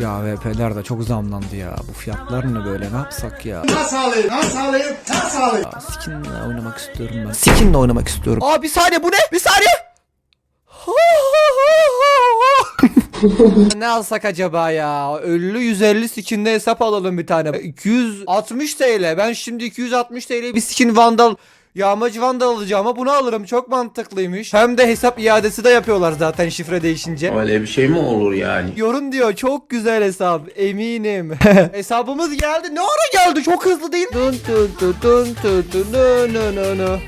Ya VP'ler de çok zamlandı ya. Bu fiyatlar ne böyle ne yapsak ya? Nasıl alayım? Nasıl alayım? Nasıl alayım? Ya skinle oynamak istiyorum ben. Skinle oynamak istiyorum. Aa bir saniye bu ne? Bir saniye. ne alsak acaba ya? Ölü 150 skinde hesap alalım bir tane. 260 TL. Ben şimdi 260 TL bir skin vandal Yağmacı vandal alacağım ama bunu alırım. Çok mantıklıymış. Hem de hesap iadesi de yapıyorlar zaten şifre değişince. Öyle bir şey mi olur yani? Yorum diyor çok güzel hesap eminim. Hesabımız geldi. Ne ara geldi? Çok hızlı değil mi? Dun dun dun dun dun dun dun dun dun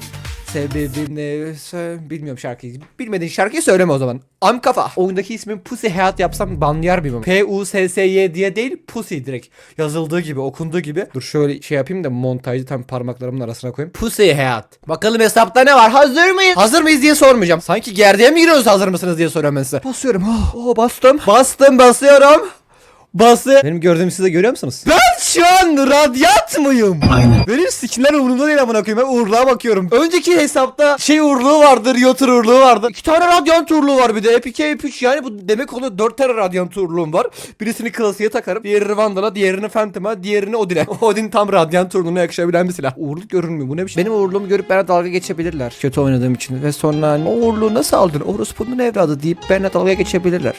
dun. Sebebi ne? Sö- Bilmiyorum şarkıyı. Bilmediğin şarkıyı söyleme o zaman. Am kafa. Oyundaki ismin Pussy Hayat yapsam banlayar mıyım? P-U-S-S-Y diye değil Pussy direkt. Yazıldığı gibi okunduğu gibi. Dur şöyle şey yapayım da montajı tam parmaklarımın arasına koyayım. Pussy Hayat. Bakalım hesapta ne var? Hazır mıyız? Hazır mıyız diye sormayacağım. Sanki gerdeğe mi giriyoruz hazır mısınız diye soruyorum ben size. Basıyorum. Oh, oh, bastım. Bastım basıyorum. Bası. Benim gördüğümü siz de görüyor musunuz? Ben şu an radyat mıyım? Aynen. Benim skinler umurumda değil amına koyayım. Ben uğurluğa bakıyorum. Önceki hesapta şey uğurluğu vardır, yotur uğurluğu vardı. İki tane radyant uğurluğu var bir de. Epic F3 yani bu demek oluyor dört tane radyant uğurluğum var. Birisini klasiğe takarım. Diğerini Vandal'a, diğerini Phantom'a, diğerini Odin'e. Odin tam radyant uğurluğuna yakışabilen bir silah. Uğurluk görünmüyor. Bu ne biçim? Benim uğurluğumu görüp bana dalga geçebilirler. Kötü oynadığım için. Ve sonra hani, o uğurluğu nasıl aldın? Orospu'nun evladı deyip benimle dalga geçebilirler.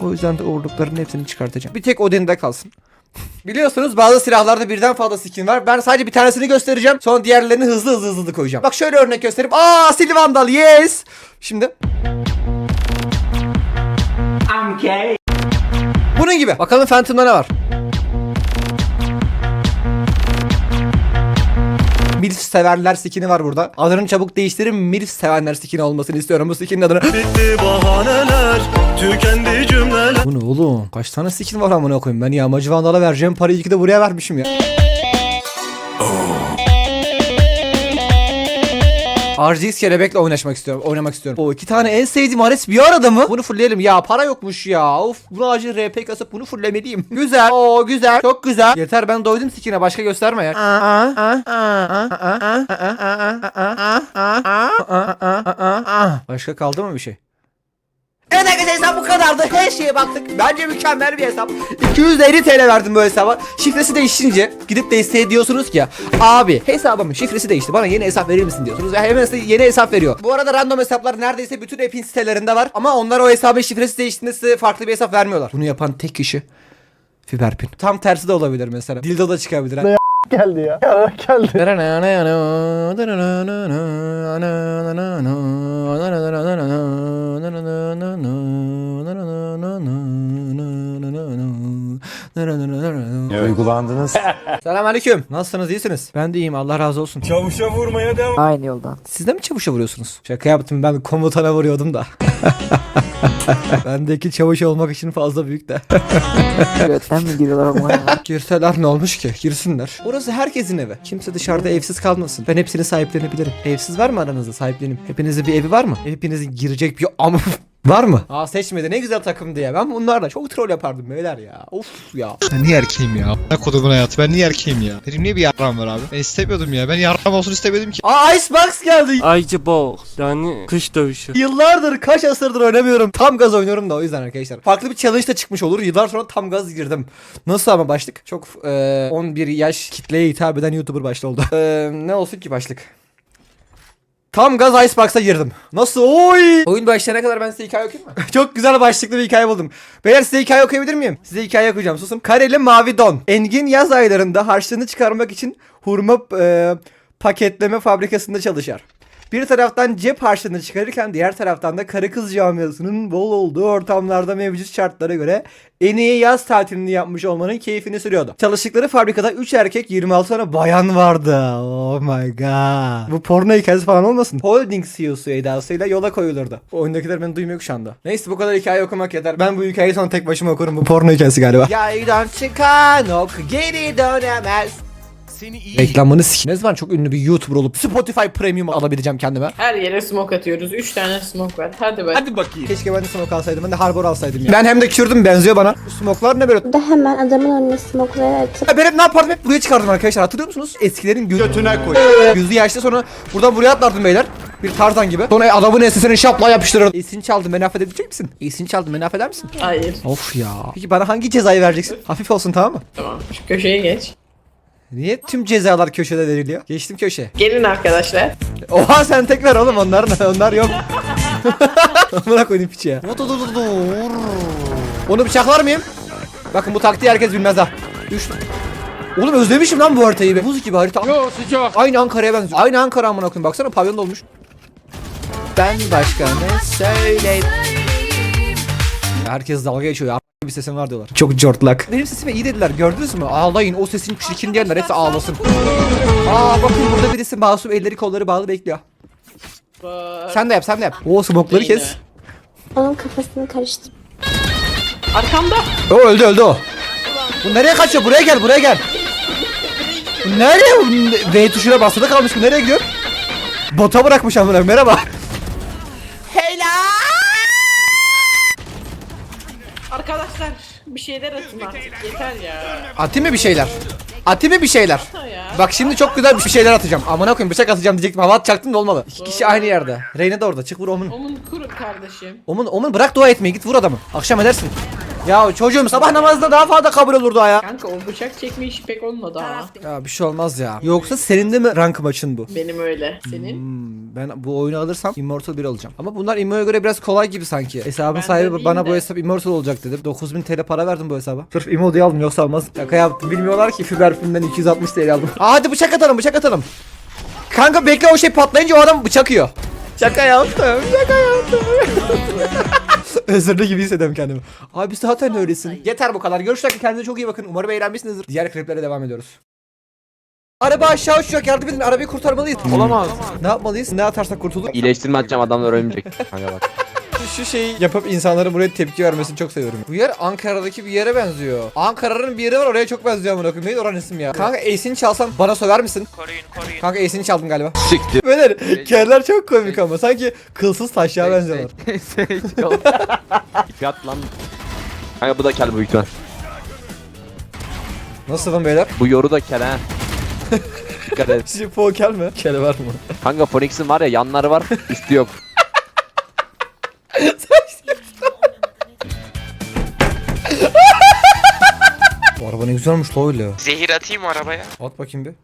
O yüzden de uğurlukların hepsini çıkartacağım. Bir tek Odin'de kalsın. Biliyorsunuz bazı silahlarda birden fazla skin var. Ben sadece bir tanesini göstereceğim. Sonra diğerlerini hızlı hızlı hızlı koyacağım. Bak şöyle örnek göstereyim. Aa Silvandal yes. Şimdi. Bunun gibi. Bakalım Phantom'da ne var? Severler skini var burada. Adını çabuk değiştirin. Milf sevenler skini olmasını istiyorum. Bu skinin adını. Bitti bahaneler, tükendi cümleler. Bu ne oğlum? Kaç tane skin var amına koyayım? Ben yağmacı vandala vereceğim parayı iki de buraya vermişim ya. RGX kelebekle oynaşmak istiyorum, oynamak istiyorum. O iki tane en sevdiğim Ares bir arada mı? Bunu fullleyelim ya para yokmuş ya. Of bunu acil RP kasıp bunu fulllemeliyim. güzel. Oo güzel. Çok güzel. Yeter ben doydum sikine başka gösterme ya. Başka kaldı mı bir şey? Evet arkadaşlar hesap bu kadardı. Her şeye baktık. Bence mükemmel bir hesap. 250 TL verdim bu hesaba. Şifresi değişince gidip de isteğe diyorsunuz ki abi hesabımın şifresi değişti. Bana yeni hesap verir misin diyorsunuz. Ve hemen size yeni hesap veriyor. Bu arada random hesaplar neredeyse bütün app'in sitelerinde var. Ama onlar o hesabın şifresi değiştiğinde size farklı bir hesap vermiyorlar. Bunu yapan tek kişi Fiberpin. Tam tersi de olabilir mesela. Dildo da çıkabilir. ha. Geldi ya. Ya geldi. Uygulandınız. Selamünaleyküm. Nasılsınız? İyisiniz? Ben de iyiyim. Allah razı olsun. Çavuşa vurmaya devam. Aynı yoldan. Siz de mi çavuşa vuruyorsunuz? Şaka yaptım ben komutana vuruyordum da. Bendeki çavuş olmak için fazla büyük de. Götten mi giriyorlar ama? Girseler ne olmuş ki? Girsinler. Orası herkesin evi. Kimse dışarıda evsiz kalmasın. Ben hepsini sahiplenebilirim. Evsiz var mı aranızda sahiplenim? Hepinizin bir evi var mı? Hepinizin girecek bir am Var mı? Aa seçmedi ne güzel takım diye. Ben bunlarla çok troll yapardım beyler ya. Of ya. Ben niye erkeğim ya? Ne kodumun hayatı ben niye erkeğim ya? Benim niye bir yarram var abi? Ben istemiyordum ya. Ben yarram olsun istemedim ki. Aa Icebox geldi. Bol. Yani kış dövüşü. Yıllardır kaç asırdır oynamıyorum. Tam gaz oynuyorum da o yüzden arkadaşlar. Farklı bir challenge da çıkmış olur. Yıllar sonra tam gaz girdim. Nasıl ama başlık? Çok e, 11 yaş kitleye hitap eden YouTuber başlı oldu. E, ne olsun ki başlık? Tam gaz Icebox'a girdim. Nasıl? Oy! Oyun başlayana kadar ben size hikaye okuyayım mı? Çok güzel başlıklı bir hikaye buldum. Beyler size hikaye okuyabilir miyim? Size hikaye okuyacağım. Susun. Kareli mavi don. Engin yaz aylarında harçlığını çıkarmak için hurma e, paketleme fabrikasında çalışır. Bir taraftan cep harçlığını çıkarırken diğer taraftan da karı kız camiasının bol olduğu ortamlarda mevcut şartlara göre en iyi yaz tatilini yapmış olmanın keyfini sürüyordu. Çalıştıkları fabrikada 3 erkek 26 tane bayan vardı. Oh my god. Bu porno hikayesi falan olmasın? Holding CEO'su edasıyla yola koyulurdu. Oyundakiler beni duymuyor şu anda. Neyse bu kadar hikaye okumak yeter. Ben bu hikayeyi sonra tek başıma okurum. Bu porno hikayesi galiba. Yaydan çıkan ok geri dönemez. Reklamını sik. Ne zaman çok ünlü bir YouTuber olup Spotify Premium alabileceğim kendime. Her yere smoke atıyoruz. 3 tane smoke var. Hadi be. Hadi bakayım. Keşke ben de smoke alsaydım. Ben de harbor alsaydım ya. Ben hem de kürdüm benziyor bana. Bu smoke'lar ne böyle? da hemen adamın önüne smoke'ları atıp Ben hep ne yapardım? Hep buraya çıkardım arkadaşlar. Hatırlıyor musunuz? Eskilerin gö- Götüne koy. gözü yaşlı sonra buradan buraya atlardım beyler. Bir tarzan gibi. Sonra adamın ensesine şapla yapıştırır. Esini çaldım beni affedebilecek misin? Esini çaldım beni affeder misin? Hayır. Of ya. Peki bana hangi cezayı vereceksin? Hafif olsun tamam mı? Tamam. Şu köşeye geç. Niye tüm cezalar köşede veriliyor? Geçtim köşe. Gelin arkadaşlar. Oha sen tekrar oğlum onlar onlar yok. Amına koyayım piçi ya. Onu bıçaklar mıyım? Bakın bu taktiği herkes bilmez ha. Üç. Oğlum özlemişim lan bu haritayı be. Buz gibi harita. Yo sıcak. Aynı Ankara'ya benziyor. Aynı Ankara amına koyayım. Baksana pavyon dolmuş. Ben başka ne söyleyeyim? Herkes dalga geçiyor ya. Bir sesim var diyorlar. Çok cortlak. Benim sesime iyi dediler gördünüz mü? Ağlayın o sesin çirkin diyenler hepsi ağlasın. Aa bakın burada birisi masum elleri kolları bağlı bekliyor. Bak. Sen de yap sen de yap. O smokları kes. Onun kafasını karıştır. Arkamda. O öldü öldü o. Bu nereye kaçıyor? Buraya gel buraya gel. Bu nereye? V tuşuna basılı kalmış bu nereye gidiyor? Bota bırakmış amına merhaba. Arkadaşlar bir şeyler atın artık. Yeter ya. Atayım mı bir şeyler? Atayım mı bir şeyler? Ya. Bak şimdi çok güzel bir şeyler atacağım. Amına koyayım bıçak atacağım diyecektim. Hava atacaktım da olmadı. İki kişi aynı yerde. Reyna da orada. Çık vur Omun. Omun kuru kardeşim. Omun, Omun bırak dua etmeyi. Git vur adamı. Akşam edersin. Ya çocuğum sabah namazında daha fazla kabul olur dua ya. Kanka o bıçak çekme işi pek olmadı ama. Ya bir şey olmaz ya. Yoksa senin de mi rank maçın bu? Benim öyle. Senin? Hmm, ben bu oyunu alırsam Immortal 1 alacağım. Ama bunlar Immo'ya göre biraz kolay gibi sanki. Hesabın Ben de sahibi bana bu de. hesap Immortal olacak dedi. 9000 TL para verdim bu hesaba. Sırf Immo diye aldım yoksa almaz. Şaka yaptım. Bilmiyorlar ki Fiber filmden 260 TL aldım. Aa, hadi bıçak atalım bıçak atalım. Kanka bekle o şey patlayınca o adam bıçak yiyor. Şaka yaptım. Şaka yaptım. Özürlü gibi hissediyorum kendimi. Abi zaten öylesin. Yeter bu kadar. Görüşürüz. Kendinize çok iyi bakın. Umarım eğlenmişsinizdir. Diğer kliplere devam ediyoruz. Araba aşağı uçacak yardım edin arabayı kurtarmalıyız. Olamaz. Ne yapmalıyız? Ne atarsak kurtulur. İyileştirme atacağım adamlar ölmeyecek. Kanka bak. Şu şeyi yapıp insanların buraya tepki vermesini çok seviyorum. Bu yer Ankara'daki bir yere benziyor. Ankara'nın bir yeri var oraya çok benziyor amına koyayım. Neydi oranın ismi ya? Kanka Ace'ini çalsam bana söver misin? Koruyun koruyun. Kanka Ace'ini çaldım galiba. Siktir. Böyle kerler çok komik ama sanki kılsız taşlığa benziyorlar. Fiyat lan. Kanka bu da kel büyük ihtimal. Nasılım beyler? Bu yoru da kel ha. Dikkat et. Sizce po kel mi? Kel var mı? Kanka Phoenix'in var ya yanları var üstü yok. Güzelmiş la öyle. Zehir atayım mı arabaya? At bakayım bir.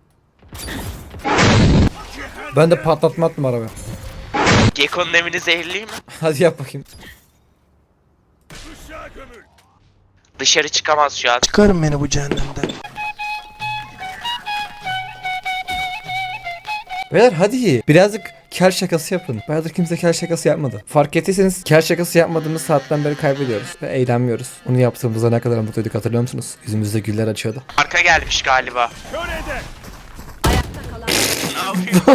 Ben de patlatma attım arabaya. Gekko'nun evini zehirleyeyim mi? Hadi yap bakayım. Dışarı çıkamaz şu an. Çıkarın beni bu cehennemden. Beyler hadi birazcık kel şakası yapın. Bayağıdır kimse kel şakası yapmadı. Fark ettiyseniz kel şakası yapmadığımız saatten beri kaybediyoruz ve eğlenmiyoruz. Onu yaptığımızda ne kadar mutluyduk hatırlıyor musunuz? Yüzümüzde güller açıyordu. Arka gelmiş galiba.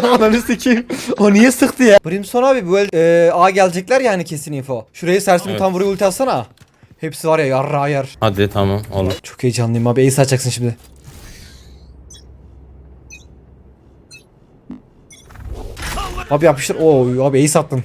Ananı sikeyim. O niye sıktı ya? Brimstone abi bu el e, A gelecekler yani kesin info. Şuraya sersim tam vuruyor ulti atsana. Hepsi var ya yarra yer. Hadi tamam olur. Çok heyecanlıyım abi. Ace açacaksın şimdi. Abi yapıştır. Oo abi ace attın.